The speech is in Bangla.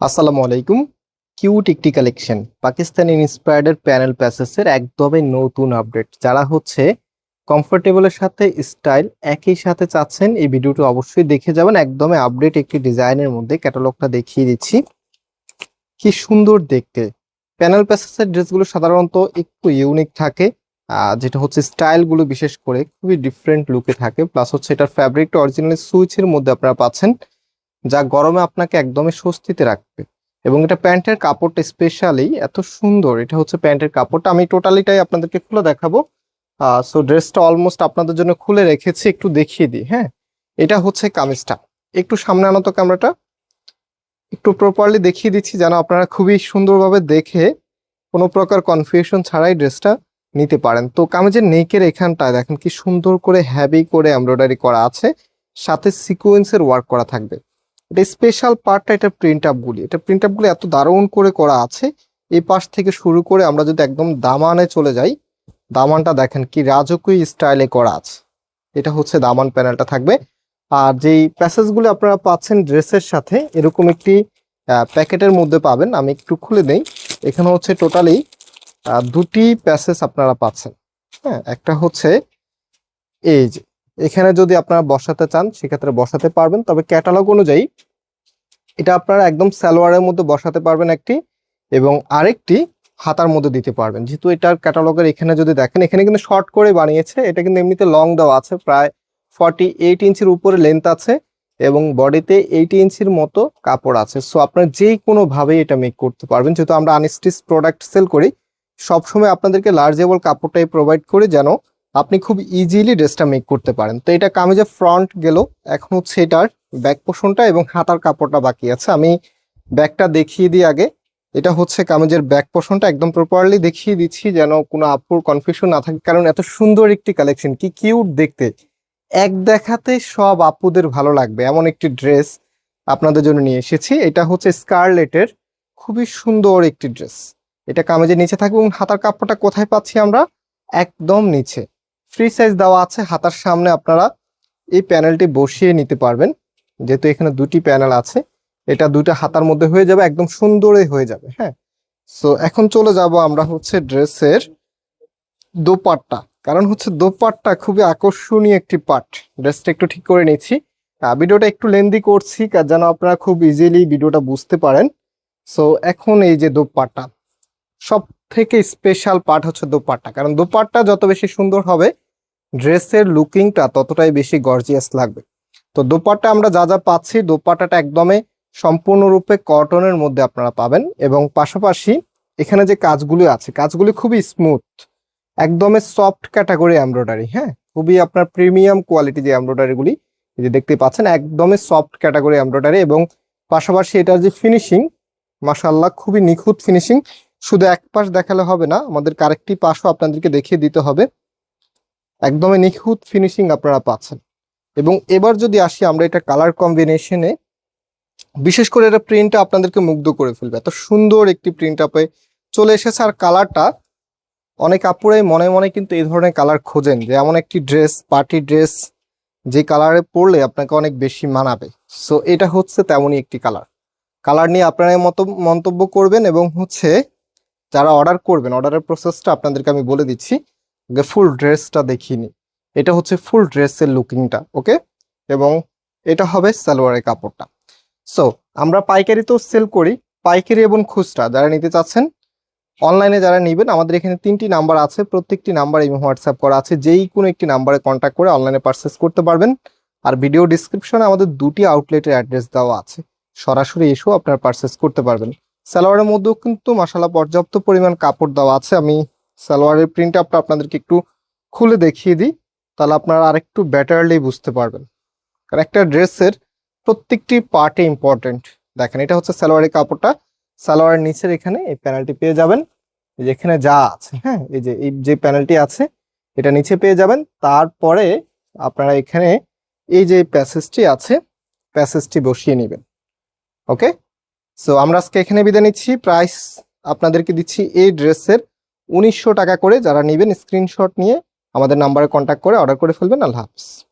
আসসালামু আলাইকুম। কিউট একটি কালেকশন পাকিস্তানি ইন্সপায়ার্ডের প্যানেল প্যাসেসের একদমই নতুন আপডেট যারা হচ্ছে কমফোর্টেবলের সাথে স্টাইল একই সাথে চাচ্ছেন, এই ভিডিওটি অবশ্যই দেখে যাবেন। একদমই আপডেট একটি ডিজাইনের মধ্যে ক্যাটালগটা দেখিয়ে দিচ্ছি। কি সুন্দর দেখতে। প্যানেল প্যাসেসের ড্রেসগুলো সাধারণত একটু ইউনিক থাকে যেটা হচ্ছে স্টাইলগুলো বিশেষ করে খুবই ডিফারেন্ট লুকে থাকে। প্লাস হচ্ছে এটার ফ্যাব্রিকটা অরিজিনালি সুইচের মধ্যে আপনারা পাচ্ছেন। যা গরমে আপনাকে একদমই স্বস্তিতে রাখবে। এবং এটা প্যান্টের কাপড়টা স্পেশালি এত সুন্দর, এটা হচ্ছে প্যান্টের কাপড়টা। আমি টোটালিটাই আপনাদেরকে খুলে দেখাবো। সো ড্রেসটা অলমোস্ট আপনাদের জন্য খুলে রেখেছি, একটু দেখিয়ে দিই হ্যাঁ? এটা হচ্ছে কামিজটা। একটু সামনে আনো তো ক্যামেরাটা। একটু প্রপারলি দেখিয়ে দিচ্ছি যেন আপনারা খুবই সুন্দরভাবে দেখে কোনো প্রকার কনফিউশন ছাড়াই ড্রেসটা নিতে পারেন। তো কামিজের নেকের এখানটায় দেখেন কি সুন্দর করে হ্যাভি করে এমব্রয়ডারি করা আছে। সাথে সিকোয়েন্সের ওয়ার্ক করা থাকবে। এটা স্পেশাল পার্টটা এটা প্রিন্ট আপগুলি এটা প্রিন্ট আপগুলি এত দারুণ করে করা আছে। এই পাশ থেকে শুরু করে আমরা যদি একদম দামানে চলে যাই, দামানটা দেখেন কি রাজকীয় স্টাইলে করা আছে। এটা হচ্ছে দামান প্যানেলটা থাকবে। আর যেই প্যাসেজগুলো আপনারা পাচ্ছেন ড্রেসের সাথে, এরকম একটি প্যাকেটের মধ্যে পাবেন। আমি একটু খুলে দেই। এখানে হচ্ছে টোটালি দুটি প্যাসেজ আপনারা পাচ্ছেন। হ্যাঁ একটা হচ্ছে, এই যে এখানে যদি আপনারা বসাতে চান, সেক্ষেত্রে বসাতে পারবেন। তবে ক্যাটালগ অনুযায়ী এটা আপনারা একদম সালোয়ারের মধ্যে বসাতে পারবেন একটি এবং আরেকটি হাতার মধ্যে দিতে পারবেন। যেহেতু এটার ক্যাটালগের এখানে যদি দেখেন, এখানে কিন্তু শর্ট করে বানিয়েছে। এটা কিন্তু এমনিতে লং দেওয়া আছে, প্রায় ফর্টি এইট ইঞ্চির উপরে লেন্থ আছে এবং বডিতে এইট ইঞ্চির মতো কাপড় আছে। সো আপনারা যে কোনোভাবে এটা মেক করতে পারবেন। যেহেতু আমরা আনস্টিচ প্রোডাক্ট সেল করি, সবসময় আপনাদেরকে লার্জেবল কাপড়টাই প্রোভাইড করি যেন আপনি খুব ইজিলি ড্রেসটা মেক করতে পারেন। তো এটা কামিজের ফ্রন্ট গেল, এখন হচ্ছে এটার ব্যাক পোষণটা এবং হাতার কাপড়টা বাকি আছে। আমি ব্যাকটা দেখিয়ে দিই আগে। এটা হচ্ছে কামিজের ব্যাক পোষণটা একদম প্রপারলি দেখিয়ে দিচ্ছি যেন কোনো আপুর কনফিউশন না থাকে। কারণ এত সুন্দর একটি কালেকশন কি কিউট দেখতে। এক দেখাতে সব আপুদের ভালো লাগবে। এমন একটি ড্রেস আপনাদের জন্য নিয়ে এসেছি। এটা হচ্ছে স্কারলেটের খুবই সুন্দর একটি ড্রেস এটা কামিজের নিচে থাকবে এবং হাতার কাপড়টা কোথায় পাচ্ছি আমরা? একদম নিচে। ফ্রি সাইজ দেওয়া আছে। হাতার সামনে আপনারা এই প্যানেলটি বসিয়ে নিতে পারবেন। যেহেতু এখানে দুটি প্যানেল আছে, এটা দুইটা হাতার মধ্যে হয়ে যাবে, একদম সুন্দরই হয়ে যাবে হ্যাঁ? সো এখন চলে যাব আমরা হচ্ছে ড্রেসের দোপাট্টা। কারণ হচ্ছে দোপাট্টা খুবই আকর্ষণীয় একটি পার্ট ড্রেসটা একটু ঠিক করে নিচ্ছি। ভিডিওটা একটু লেন্দি করছি যেন আপনারা খুব ইজিলি ভিডিওটা বুঝতে পারেন। সো এখন এই যে দোপাট্টা। সব থেকে স্পেশাল পার্ট হচ্ছে দোপাট্টা। কারণ দোপাট্টা যত বেশি সুন্দর হবে ড্রেসের লুকিংটা ততটাই বেশি গর্জিয়াস লাগবে। তো দোপাট্টা আমরা যা যা পাচ্ছি, দোপাট্টাটা একদমই সম্পূর্ণরূপে কটনের মধ্যে আপনারা পাবেন এবং পাশাপাশি এখানে যে কাজগুলি আছে, কাজগুলি খুবই স্মুথ একদমই সফট ক্যাটাগরি এমব্রয়ডারি হ্যাঁ? খুবই আপনার প্রিমিয়াম কোয়ালিটি যে এমব্রয়ডারিগুলি যে দেখতে পাচ্ছেন, একদমই সফট ক্যাটাগরি এমব্রয়ডারি এবং পাশাপাশি এটার যে ফিনিশিং মাশাল্লাহ খুবই নিখুঁত ফিনিশিং শুধু এক পাশ দেখালে হবে না, আমাদের আরেকটি পাশও আপনাদেরকে দেখিয়ে দিতে হবে। একদমই নিখুঁত ফিনিশিং আপনারা পাচ্ছেন। এবং এবার যদি আসি আমরা এটা কালার কম্বিনেশনে বিশেষ করে এটা প্রিন্টটা আপনাদেরকে মুগ্ধ করে ফেলবে। এত সুন্দর একটি প্রিন্ট আপে চলে এসেছে আর কালারটা অনেক আপুরাই মনে মনে কিন্তু এই ধরনের কালার খোঁজেন যে এমন একটি ড্রেস পার্টি ড্রেস যে কালারে পরলে আপনাকে অনেক বেশি মানাবে। সো এটা হচ্ছে তেমনই একটি কালার কালার নিয়ে আপনারা মতো, মন্তব্য করবেন এবং হচ্ছে যারা অর্ডার করবেন অর্ডারের প্রসেসটা আপনাদেরকে আমি বলে দিচ্ছি। আগে ফুল ড্রেসটা দেখিনি। এটা হচ্ছে ফুল ড্রেসের লুকিংটা, ওকে? এবং এটা হবে সালোয়ারের কাপড়টা। সো আমরা পাইকারি তো সেল করি। পাইকারি এবং খুচরা যারা নিতে চাচ্ছেন অনলাইনে যারা নেবেন, আমাদের এখানে তিনটি নাম্বার আছে। প্রত্যেকটি নাম্বার এবং হোয়াটসঅ্যাপ করা আছে। যেই কোনো একটি নাম্বারে কন্ট্যাক্ট করে অনলাইনে পারচেস করতে পারবেন। আর ভিডিও ডিসক্রিপশনে আমাদের দুটি আউটলেটের অ্যাড্রেস দেওয়া আছে। সরাসরি এসেও আপনারা পারচেস করতে পারবেন। সালোয়ারের মধ্যেও কিন্তু মশালা পর্যাপ্ত পরিমাণ কাপড় দেওয়া আছে। আমি সালোয়ারের প্রিন্ট আপটা আপনাদেরকে একটু খুলে দেখিয়ে দিই, তাহলে আপনারা আরেকটু বেটারলি বুঝতে পারবেন। কারণ একটা ড্রেসের প্রত্যেকটি পার্টে ইম্পর্টেন্ট দেখেন, এটা হচ্ছে সালোয়ারের কাপড়টা। সালোয়ারের নিচের এখানে এই প্যানেলটি পেয়ে যাবেন। এই যে এখানে যা আছে হ্যাঁ এই যে এই যে প্যানেলটি আছে, এটা নিচে পেয়ে যাবেন। তারপরে আপনারা এখানে এই যে প্যাসেজটি আছে প্যাসেজটি বসিয়ে নেবেন। ওকে সো আমরা আজকে এখানে বিদায় নিচ্ছি। প্রাইস আপনাদেরকে দিচ্ছি এই ড্রেসের উনিশশো টাকা করে যারা নেবেন স্ক্রিনশট নিয়ে আমাদের নাম্বারে কন্ট্যাক্ট করে অর্ডার করে ফেলবেন। আল্লাহ হাফিজ।